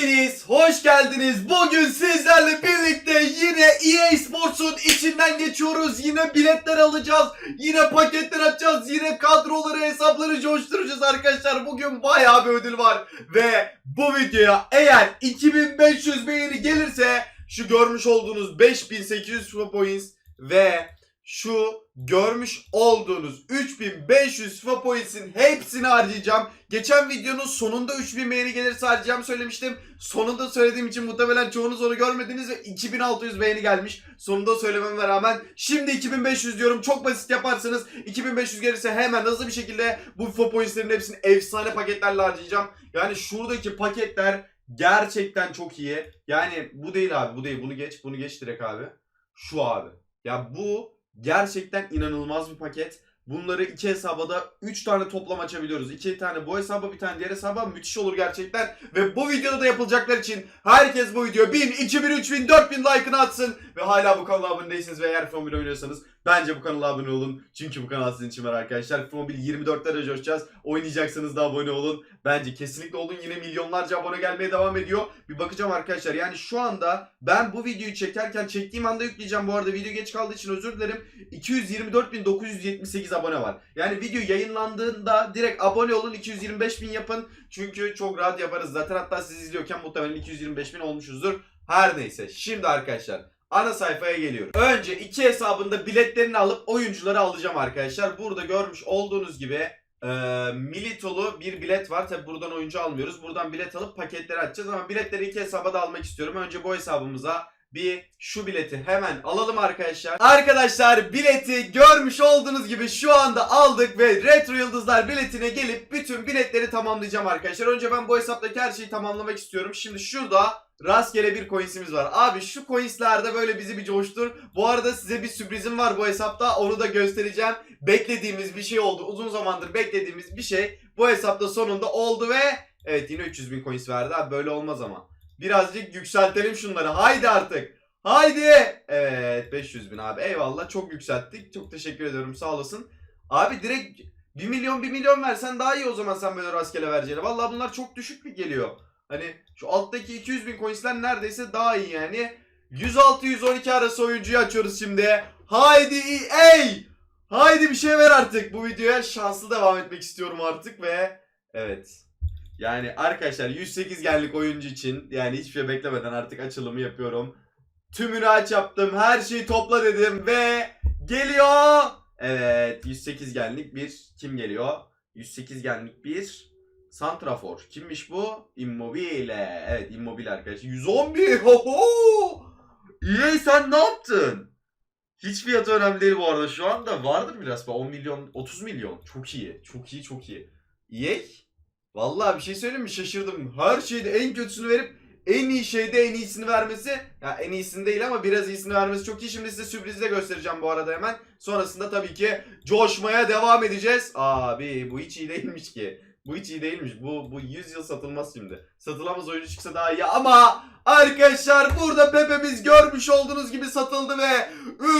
Hepiniz hoş geldiniz. Bugün sizlerle birlikte yine EA Sports'un içinden geçiyoruz. Yine biletler alacağız. Yine paketler açacağız. Yine kadroları, hesapları coşturacağız arkadaşlar. Bugün bayağı bir ödül var. Ve bu videoya eğer 2500 beğeni gelirse şu görmüş olduğunuz 5800 FIFA points ve şu görmüş olduğunuz 3500 FIFA points'in hepsini harcayacağım. Geçen videonun sonunda 3000 beğeni gelirse harcayacağım söylemiştim. Sonunda söylediğim için muhtemelen çoğunuz onu görmediniz ve 2600 beğeni gelmiş. Sonunda söylememe rağmen şimdi 2500 diyorum. Çok basit yaparsınız. 2500 gelirse hemen hızlı bir şekilde bu FIFA points'lerin hepsini efsane paketlerle harcayacağım. Yani şuradaki paketler gerçekten çok iyi. Yani bu değil abi bu değil. Bunu geç bunu geç direkt abi. Şu abi. Ya bu gerçekten inanılmaz bir paket. Bunları iki hesaba da 3 tane toplam açabiliyoruz. 2 tane bu hesaba bir tane diğer hesaba müthiş olur gerçekten. Ve bu videoda da yapılacaklar için herkes bu video 1000, 2000, 3000, 4000 like'ını atsın. Ve hala bu kanala abone değilseniz ve eğer Mobile oynuyorsanız bence bu kanala abone olun. Çünkü bu kanal sizin için var arkadaşlar. FIFA Mobile 24'lere coşacağız. Oynayacaksanız da abone olun. Bence kesinlikle olun. Yine milyonlarca abone gelmeye devam ediyor. Bir bakacağım arkadaşlar. Yani şu anda ben bu videoyu çekerken çektiğim anda yükleyeceğim. Bu arada video geç kaldığı için özür dilerim. 224.978 abone var. Yani video yayınlandığında direkt abone olun 225.000 yapın. Çünkü çok rahat yaparız zaten. Hatta siz izliyorken muhtemelen 225.000 olmuşuzdur. Her neyse. Şimdi arkadaşlar ana sayfaya geliyorum. Önce iki hesabında biletlerini alıp oyuncuları alacağım arkadaşlar. Burada görmüş olduğunuz gibi e, Militolu bir bilet var. Tabi buradan oyuncu almıyoruz. Buradan bilet alıp paketleri açacağız ama biletleri iki hesaba da almak istiyorum. Önce bu hesabımıza bir şu bileti hemen alalım arkadaşlar. Arkadaşlar bileti görmüş olduğunuz gibi şu anda aldık ve Retro Yıldızlar biletine gelip bütün biletleri tamamlayacağım arkadaşlar. Önce ben bu hesaptaki her şeyi tamamlamak istiyorum. Şimdi şurada rastgele bir coinsimiz var. Abi şu coinslerde böyle bizi bir coştur. Bu arada size bir sürprizim var bu hesapta. Onu da göstereceğim. Beklediğimiz bir şey oldu. Uzun zamandır beklediğimiz bir şey bu hesapta sonunda oldu ve evet yine 300 bin coins verdi. Abi böyle olmaz ama. Birazcık yükseltelim şunları. Haydi artık. Haydi. Evet 500 bin abi. Eyvallah çok yükselttik. Çok teşekkür ediyorum sağ olasın. Abi direkt 1 milyon 1 milyon versen daha iyi o zaman sen böyle rastgele vereceğine. Vallahi bunlar çok düşük bir geliyor. Hani şu alttaki 200 bin coinsler neredeyse daha iyi yani. 106-112 arası oyuncuyu açıyoruz şimdi. Haydi ey! Haydi bir şey ver artık. Bu videoya şanslı devam etmek istiyorum artık ve evet. Yani arkadaşlar 108 genlik oyuncu için yani hiçbir şey beklemeden artık açılımı yapıyorum. Tümünü aç yaptım. Her şeyi topla dedim ve geliyor. Evet 108 genlik bir kim geliyor? 108 genlik bir Santrafor. Kimmiş bu? Immobile. Evet Immobile arkadaşlar. 111. Hoho! EA sen ne yaptın? Hiç fiyatı önemli değil bu arada. Şu anda vardır biraz. 10 milyon, 30 milyon. Çok iyi. Çok iyi, çok iyi. EA Vallahi bir şey söyleyeyim mi? Şaşırdım. Her şeyde en kötüsünü verip en iyi şeyde en iyisini vermesi. Ya en iyisini değil ama biraz iyisini vermesi çok iyi. Şimdi size sürprizi de göstereceğim bu arada hemen. Sonrasında tabii ki coşmaya devam edeceğiz. Abi bu hiç iyi değilmiş ki. Bu hiç iyi değilmiş. Bu bu 100 yıl satılmaz şimdi. Satılamaz oyuncu çıksa daha iyi ama arkadaşlar burada Pepe'miz görmüş olduğunuz gibi satıldı ve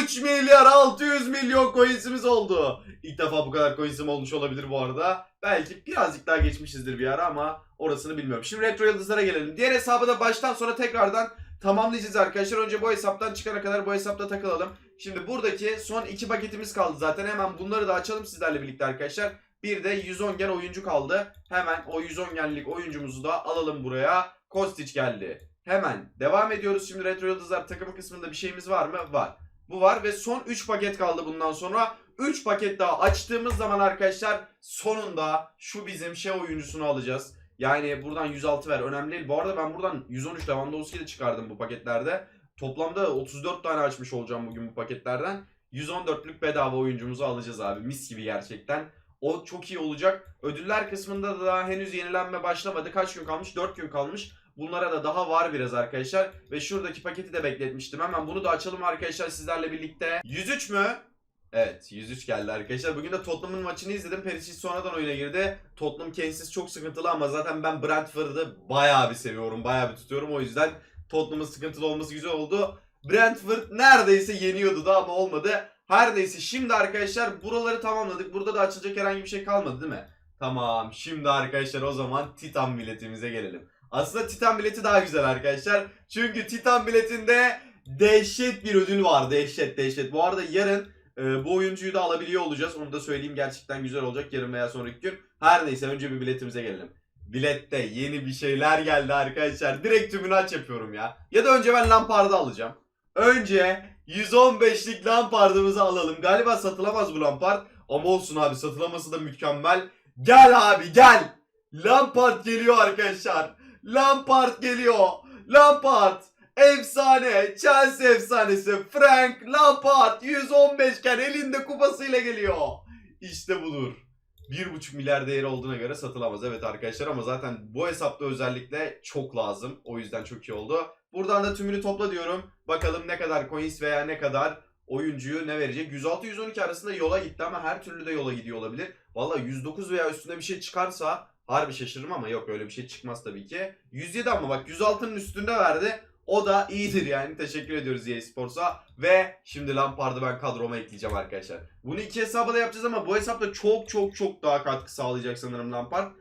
3 milyar 600 milyon coinsimiz oldu. İlk defa bu kadar coinsim olmuş olabilir bu arada. Belki birazcık daha geçmişizdir bir ara ama orasını bilmiyorum. Şimdi retro yıldızlara gelelim. Diğer hesabı da baştan sona tekrardan tamamlayacağız arkadaşlar. Önce bu hesaptan çıkana kadar bu hesapta takılalım. Şimdi buradaki son iki paketimiz kaldı zaten. Hemen bunları da açalım sizlerle birlikte arkadaşlar. Bir de 110 gen oyuncu kaldı. Hemen o 110 genlik oyuncumuzu da alalım buraya. Kostic geldi. Hemen devam ediyoruz. Şimdi Retro Yıldızlar takımı kısmında bir şeyimiz var mı? Var. Bu var ve son 3 paket kaldı bundan sonra. 3 paket daha açtığımız zaman arkadaşlar sonunda şu bizim şey oyuncusunu alacağız. Yani buradan 106 ver önemli değil. Bu arada ben buradan 113 Lewandowski'yi de çıkardım bu paketlerde. Toplamda 34 tane açmış olacağım bugün bu paketlerden. 114'lük bedava oyuncumuzu alacağız abi. Mis gibi gerçekten. O çok iyi olacak. Ödüller kısmında da daha henüz yenilenme başlamadı. Kaç gün kalmış? 4 gün kalmış. Bunlara da daha var biraz arkadaşlar. Ve şuradaki paketi de bekletmiştim. Hemen bunu da açalım arkadaşlar sizlerle birlikte. 103 mü? Evet 103 geldi arkadaşlar. Bugün de Tottenham'ın maçını izledim. Perisic sonradan oyuna girdi. Tottenham Kane'siz çok sıkıntılı ama zaten ben Brentford'ı bayağı bir seviyorum. Bayağı bir tutuyorum. O yüzden Tottenham'ın sıkıntılı olması güzel oldu. Brentford neredeyse yeniyordu da ama olmadı. Her neyse şimdi arkadaşlar buraları tamamladık. Burada da açılacak herhangi bir şey kalmadı değil mi? Tamam şimdi arkadaşlar o zaman Titan milletimize gelelim. Aslında Titan bileti daha güzel arkadaşlar. Çünkü Titan biletinde dehşet bir ödül var. Dehşet dehşet. Bu arada yarın e, bu oyuncuyu da alabiliyor olacağız. Onu da söyleyeyim gerçekten güzel olacak yarın veya sonraki gün. Her neyse önce bir biletimize gelelim. Bilette yeni bir şeyler geldi arkadaşlar. Direkt tümünü aç yapıyorum ya. Ya da önce ben Lampard'ı alacağım. Önce 115'lik Lampard'ımızı alalım. Galiba satılamaz bu Lampard. Ama olsun abi satılaması da mükemmel. Gel abi gel. Lampard geliyor arkadaşlar. Lampard geliyor. Lampard. Efsane. Chelsea efsanesi. Frank Lampard 115 iken elinde kupasıyla geliyor. İşte budur. 1,5 milyar değeri olduğuna göre satılamaz. Evet arkadaşlar ama zaten bu hesapta özellikle çok lazım. O yüzden çok iyi oldu. Buradan da tümünü topla diyorum. Bakalım ne kadar coins veya ne kadar oyuncuyu ne verecek. 106-112 arasında yola gitti ama her türlü de yola gidiyor olabilir. Valla 109 veya üstünde bir şey çıkarsa harbi şaşırırım ama yok öyle bir şey çıkmaz tabii ki. 107 ama bak 106'nın üstünde verdi. O da iyidir yani. Teşekkür ediyoruz EA Sports'a. Ve şimdi Lampard'ı ben kadroma ekleyeceğim arkadaşlar. Bunu iki hesaba da yapacağız ama bu hesapta çok çok çok daha katkı sağlayacak sanırım Lampard.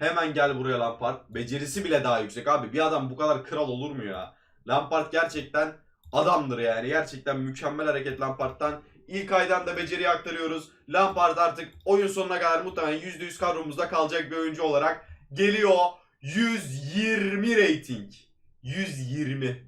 Hemen gel buraya Lampard. Becerisi bile daha yüksek abi. Bir adam bu kadar kral olur mu ya? Lampard gerçekten adamdır yani. Gerçekten mükemmel hareket Lampard'dan. İlk aydan da beceriyi aktarıyoruz. Lampard artık oyun sonuna kadar muhtemelen %100 kadromuzda kalacak bir oyuncu olarak geliyor. 120 rating. 120.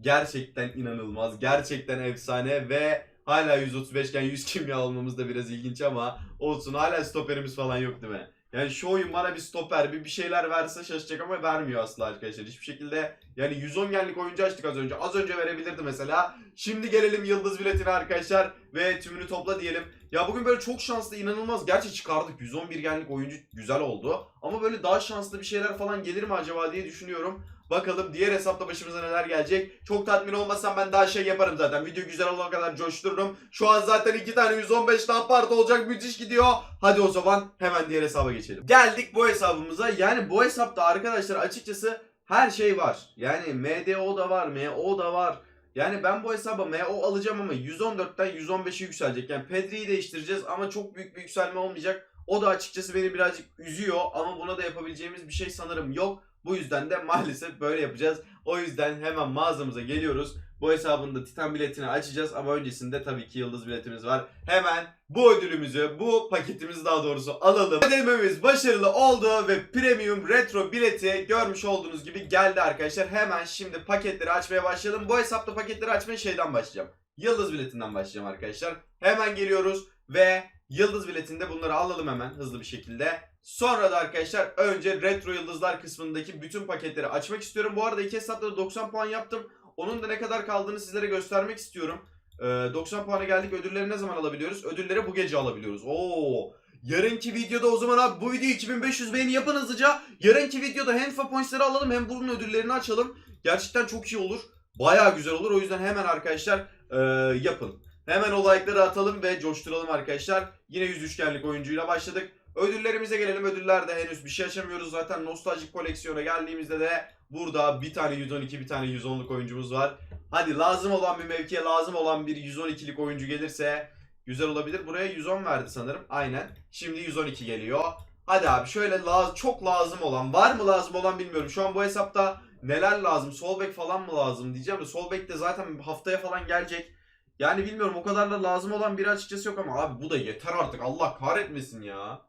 Gerçekten inanılmaz. Gerçekten efsane ve hala 135 iken 100 kimya almamız da biraz ilginç ama olsun. Hala stoperimiz falan yok değil mi? Yani şu oyun bana bir stoper bir bir şeyler verse şaşacak ama vermiyor asla arkadaşlar. Hiçbir şekilde yani 110 genlik oyuncu açtık az önce. Az önce verebilirdi mesela. Şimdi gelelim yıldız biletine arkadaşlar ve tümünü topla diyelim. Ya bugün böyle çok şanslı inanılmaz. Gerçi çıkardık 111 genlik oyuncu güzel oldu. Ama böyle daha şanslı bir şeyler falan gelir mi acaba diye düşünüyorum. Bakalım diğer hesapta başımıza neler gelecek. Çok tatmin olmasam ben daha şey yaparım zaten. Video güzel olana kadar coştururum. Şu an zaten iki tane 115 Lampard olacak. Müthiş gidiyor. Hadi o zaman hemen diğer hesaba geçelim. Geldik bu hesabımıza. Yani bu hesapta arkadaşlar açıkçası her şey var. Yani MDO da var, MO da var. Yani ben bu hesaba MO alacağım ama 114'ten 115'e yükselecek. Yani Pedri'yi değiştireceğiz ama çok büyük bir yükselme olmayacak. O da açıkçası beni birazcık üzüyor ama buna da yapabileceğimiz bir şey sanırım yok. Bu yüzden de maalesef böyle yapacağız. O yüzden hemen mağazamıza geliyoruz. Bu hesabın da Titan biletini açacağız ama öncesinde tabii ki yıldız biletimiz var. Hemen bu ödülümüzü, bu paketimizi daha doğrusu alalım. Ödememiz başarılı oldu ve premium retro bileti görmüş olduğunuz gibi geldi arkadaşlar. Hemen şimdi paketleri açmaya başlayalım. Bu hesapta paketleri açmaya şeyden başlayacağım. Yıldız biletinden başlayacağım arkadaşlar. Hemen geliyoruz ve yıldız biletinde bunları alalım hemen hızlı bir şekilde. Sonra da arkadaşlar önce retro yıldızlar kısmındaki bütün paketleri açmak istiyorum. Bu arada iki hesapta da 90 puan yaptım. Onun da ne kadar kaldığını sizlere göstermek istiyorum. Ee, 90 puana geldik. Ödülleri ne zaman alabiliyoruz? Ödülleri bu gece alabiliyoruz. Oo. Yarınki videoda o zaman abi bu video 2500 beğeni yapın hızlıca. Yarınki videoda hem FIFA points'leri alalım hem bunun ödüllerini açalım. Gerçekten çok iyi olur. Bayağı güzel olur. O yüzden hemen arkadaşlar e, yapın. Hemen o like'ları atalım ve coşturalım arkadaşlar. Yine 100 üçgenlik oyuncuyla başladık. Ödüllerimize gelelim. Ödüllerde henüz bir şey açamıyoruz. Zaten nostaljik koleksiyona geldiğimizde de burada bir tane 112 bir tane 110'luk oyuncumuz var. Hadi lazım olan bir mevkiye lazım olan bir 112'lik oyuncu gelirse güzel olabilir. Buraya 110 verdi sanırım. Aynen. Şimdi 112 geliyor. Hadi abi şöyle la- çok lazım olan var mı lazım olan bilmiyorum. Şu an bu hesapta neler lazım? Sol bek falan mı lazım diyeceğim de sol bek de zaten haftaya falan gelecek. Yani bilmiyorum o kadar da lazım olan biri açıkçası yok ama abi bu da yeter artık Allah kahretmesin ya.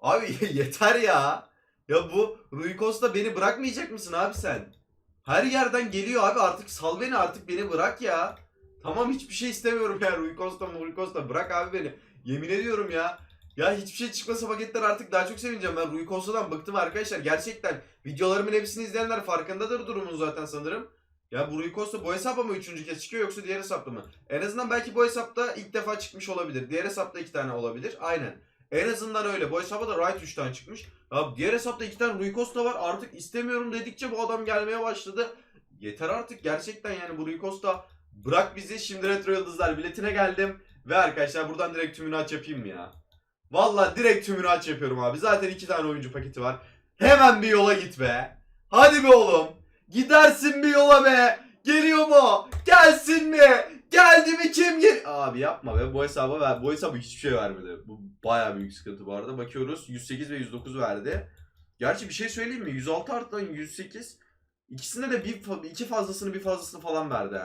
Abi yeter ya. Ya bu Rui Costa beni bırakmayacak mısın abi sen? Her yerden geliyor abi artık sal beni artık beni bırak ya. Tamam hiçbir şey istemiyorum ya Rui Costa Rui Costa bırak abi beni. Yemin ediyorum ya. Ya hiçbir şey çıkmasa paketten artık daha çok sevineceğim. Ben Rui Costa'dan bıktım arkadaşlar. Gerçekten videolarımın hepsini izleyenler farkındadır durumun zaten sanırım. Ya bu Rui Costa bu hesapta mı üçüncü kez çıkıyor yoksa diğer hesapta mı? En azından belki bu hesapta ilk defa çıkmış olabilir. Diğer hesapta iki tane olabilir. Aynen. En azından öyle. Bu hesapta da Wright 3 tane çıkmış. Ya diğer hesapta iki tane Rui Costa var. Artık istemiyorum dedikçe bu adam gelmeye başladı. Yeter artık gerçekten yani bu Rui Costa bırak bizi. Şimdi Retro Yıldızlar biletine geldim. Ve arkadaşlar buradan direkt tümünü aç yapayım ya? Valla direkt tümünü aç yapıyorum abi. Zaten iki tane oyuncu paketi var. Hemen bir yola git be. Hadi be oğlum. Gidersin bir yola be. Geliyor mu? Gelsin mi? Geldi mi kim gel? Abi yapma be. Bu hesaba ver. Bu hesaba hiçbir şey vermedi. Bu baya büyük sıkıntı bu arada. Bakıyoruz 108 ve 109 verdi. Gerçi bir şey söyleyeyim mi? 106 artıdan 108. İkisinde de bir iki fazlasını bir fazlasını falan verdi.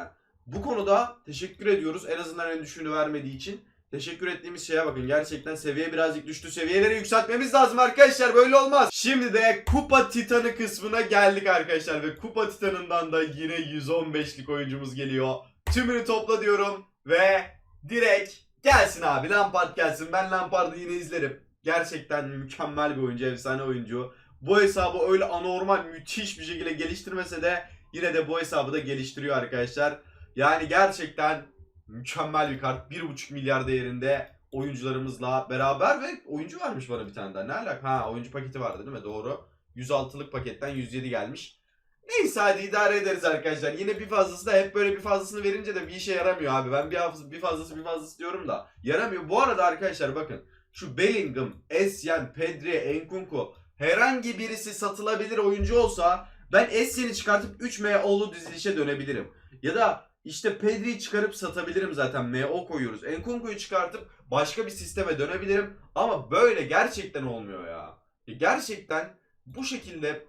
Bu konuda teşekkür ediyoruz. En azından en düşüğünü vermediği için. Teşekkür ettiğimiz şeye bakın. Gerçekten seviye birazcık düştü. Seviyeleri yükseltmemiz lazım arkadaşlar. Böyle olmaz. Şimdi de Kupa Titanı kısmına geldik arkadaşlar. Ve Kupa Titanı'ndan da yine 115'lik oyuncumuz geliyor. Tümünü topla diyorum. Ve direkt gelsin abi. Lampard gelsin. Ben Lampard'ı yine izlerim. Gerçekten mükemmel bir oyuncu. Efsane oyuncu. Bu hesabı öyle anormal müthiş bir şekilde geliştirmese de yine de bu hesabı da geliştiriyor arkadaşlar. Yani gerçekten mükemmel bir kart. 1.5 milyar değerinde oyuncularımızla beraber ve oyuncu varmış bana bir tane daha. Ne alaka? Ha oyuncu paketi vardı değil mi? Doğru. 106'lık paketten 107 gelmiş. Neyse hadi idare ederiz arkadaşlar. Yine bir fazlası da hep böyle bir fazlasını verince de bir işe yaramıyor abi. Ben bir, hafız- bir fazlası bir fazlası diyorum da. Yaramıyor. Bu arada arkadaşlar bakın. Şu Bellingham, Essien, Pedri, Enkunku herhangi birisi satılabilir oyuncu olsa ben Essien'i çıkartıp 3 MO'lu dizilişe dönebilirim. Ya da işte Pedri'yi çıkarıp satabilirim zaten. MO koyuyoruz. Enkunku'yu çıkartıp başka bir sisteme dönebilirim. Ama böyle gerçekten olmuyor ya. Ya Gerçekten bu şekilde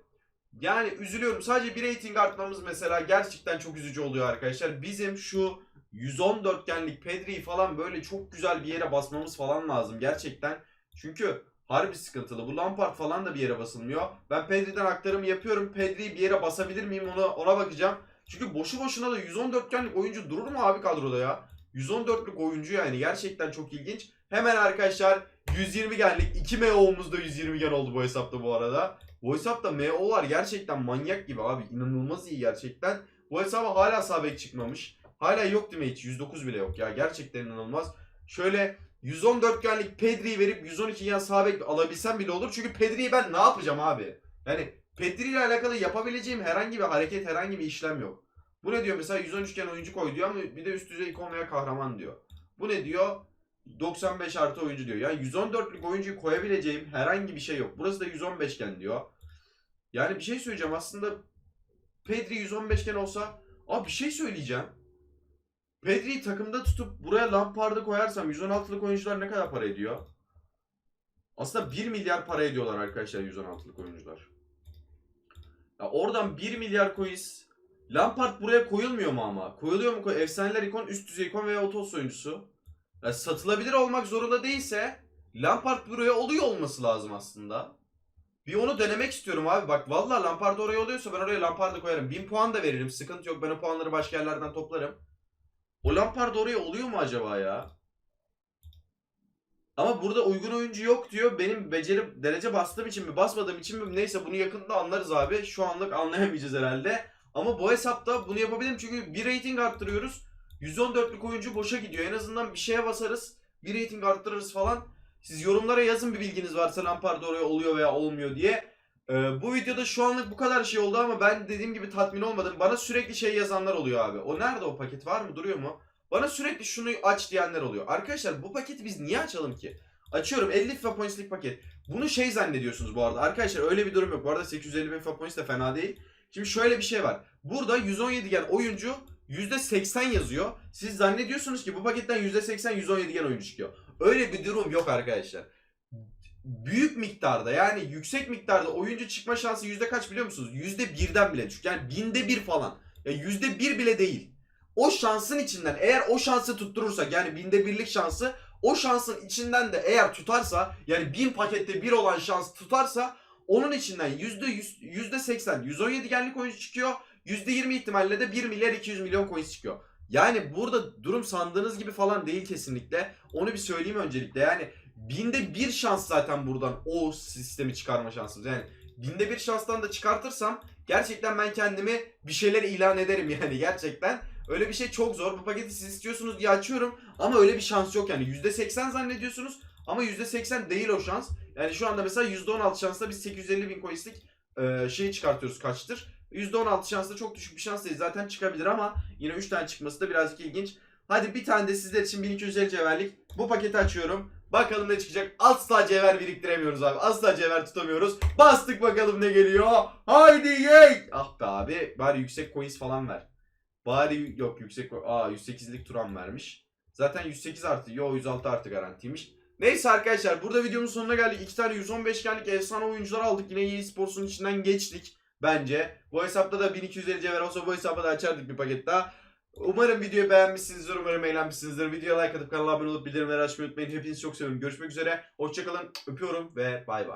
yani üzülüyorum. Sadece bir rating artmamız mesela gerçekten çok üzücü oluyor arkadaşlar. Bizim şu 114genlik Pedri'yi falan böyle çok güzel bir yere basmamız falan lazım gerçekten. Çünkü harbi sıkıntılı. Bu Lampard falan da bir yere basılmıyor. Ben Pedri'den aktarımı yapıyorum. Pedri'yi bir yere basabilir miyim ona, ona bakacağım. Çünkü boşu boşuna da 114genlik oyuncu durur mu abi kadroda ya? 114'lük oyuncu yani gerçekten çok ilginç. Hemen arkadaşlar 120 genlik 2 MO'muz da 120 gen oldu bu hesapta bu arada. Bu hesapta MO'lar gerçekten manyak gibi abi. inanılmaz iyi gerçekten. Bu hesaba hala sabek çıkmamış. Hala yok değil mi hiç? 109 bile yok ya. Gerçekten inanılmaz. Şöyle 114 genlik Pedri'yi verip 112 gen sabek alabilsem bile olur. Çünkü Pedri'yi ben ne yapacağım abi? Yani Pedri ile alakalı yapabileceğim herhangi bir hareket, herhangi bir işlem yok. Bu ne diyor mesela 113 gen oyuncu koy diyor ama bir de üst düzey ikon veya kahraman diyor. Bu ne diyor? 95 artı oyuncu diyor. Yani 114'lük oyuncuyu koyabileceğim herhangi bir şey yok. Burası da 115 gen diyor. Yani bir şey söyleyeceğim aslında Pedri 115 gen olsa abi bir şey söyleyeceğim. Pedri'yi takımda tutup buraya Lampard'ı koyarsam 116'lık oyuncular ne kadar para ediyor? Aslında 1 milyar para ediyorlar arkadaşlar 116'lık oyuncular. Ya oradan 1 milyar coins Lampard buraya koyulmuyor mu ama? Koyuluyor mu? Koy- Efsaneler ikon, üst düzey ikon veya otos oyuncusu. Ya satılabilir olmak zorunda değilse Lampard buraya oluyor olması lazım aslında. Bir onu denemek istiyorum abi. Bak vallahi Lampard oraya oluyorsa ben oraya Lampard'ı koyarım. 1000 puan da veririm. Sıkıntı yok. Ben o puanları başka yerlerden toplarım. O Lampard oraya oluyor mu acaba ya? Ama burada uygun oyuncu yok diyor. Benim beceri derece bastığım için mi basmadığım için mi neyse bunu yakında anlarız abi. Şu anlık anlayamayacağız herhalde. Ama bu hesapta bunu yapabilirim çünkü bir rating arttırıyoruz. 114'lük oyuncu boşa gidiyor. En azından bir şeye basarız. Bir rating arttırırız falan. Siz yorumlara yazın bir bilginiz varsa Lampard oraya oluyor veya olmuyor diye. Ee, bu videoda şu anlık bu kadar şey oldu ama ben dediğim gibi tatmin olmadım. Bana sürekli şey yazanlar oluyor abi. O nerede o paket var mı duruyor mu? Bana sürekli şunu aç diyenler oluyor. Arkadaşlar bu paketi biz niye açalım ki? Açıyorum 50 FIFA points'lik paket. Bunu şey zannediyorsunuz bu arada. Arkadaşlar öyle bir durum yok. Bu arada 850 bin FIFA points de fena değil. Şimdi şöyle bir şey var. Burada 117 gen oyuncu %80 yazıyor. Siz zannediyorsunuz ki bu paketten %80 117 gen oyuncu çıkıyor. Öyle bir durum yok arkadaşlar. Büyük miktarda yani yüksek miktarda oyuncu çıkma şansı yüzde kaç biliyor musunuz? Yüzde birden bile düşük. Yani binde bir falan. Ya yüzde bir bile değil. O şansın içinden eğer o şansı tutturursak yani binde birlik şansı o şansın içinden de eğer tutarsa yani bin pakette bir olan şans tutarsa onun içinden yüzde yüz, yüzde seksen 117 genlik oyuncu çıkıyor. Yüzde yirmi ihtimalle de 1 milyar 200 milyon coins çıkıyor. Yani burada durum sandığınız gibi falan değil kesinlikle. Onu bir söyleyeyim öncelikle. Yani binde bir şans zaten buradan o sistemi çıkarma şansımız. Yani binde bir şanstan da çıkartırsam gerçekten ben kendimi bir şeyler ilan ederim yani gerçekten. Öyle bir şey çok zor. Bu paketi siz istiyorsunuz diye açıyorum ama öyle bir şans yok yani. %80 zannediyorsunuz ama %80 değil o şans. Yani şu anda mesela %16 şansla biz 850 bin coins'lik e, şeyi çıkartıyoruz kaçtır. %16 şansla çok düşük bir şans değil. Zaten çıkabilir ama yine 3 tane çıkması da birazcık ilginç. Hadi bir tane de sizler için 1250 cevherlik bu paketi açıyorum. Bakalım ne çıkacak. Asla cevher biriktiremiyoruz abi. Asla cevher tutamıyoruz. Bastık bakalım ne geliyor. Haydi yey. Ah be abi. Bari yüksek coins falan ver. Bari yok yüksek. Aa 108'lik Turan vermiş. Zaten 108 artı. Yo 106 artı garantiymiş. Neyse arkadaşlar burada videomun sonuna geldik. İki tane 115 genlik efsane oyuncular aldık. Yine EA Sports'un içinden geçtik bence. Bu hesapta da 1250 cevher olsa bu hesapta da açardık bir paket daha. Umarım videoyu beğenmişsinizdir. Umarım eğlenmişsinizdir. Videoya like atıp kanala abone olup bildirimleri açmayı unutmayın. Hepinizi çok seviyorum. Görüşmek üzere. Hoşçakalın. Öpüyorum ve bay bay.